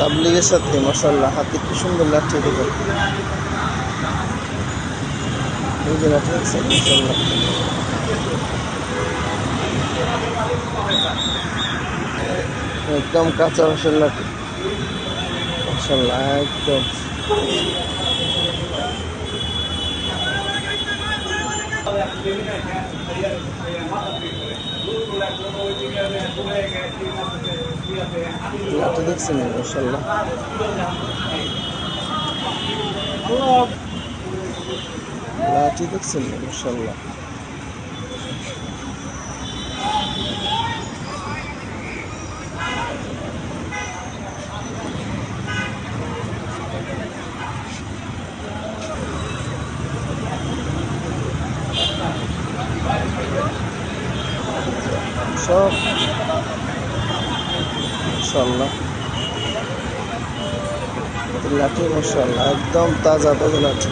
তাবলিগের সাথে মশাল্লাহ হাতে কি সুন্দর লাঠি দেখো। মশাল্লাহ একদম কাঁচা লাঠি। মশাল্লাহ একদম। লাঠি দেখছেন মশাল্লাহ লাঠি দেখছেন মশাল্লাহ সব মশাল্লাহ লাঠি মশাল্লাহ একদম তাজা তাজা লাঠি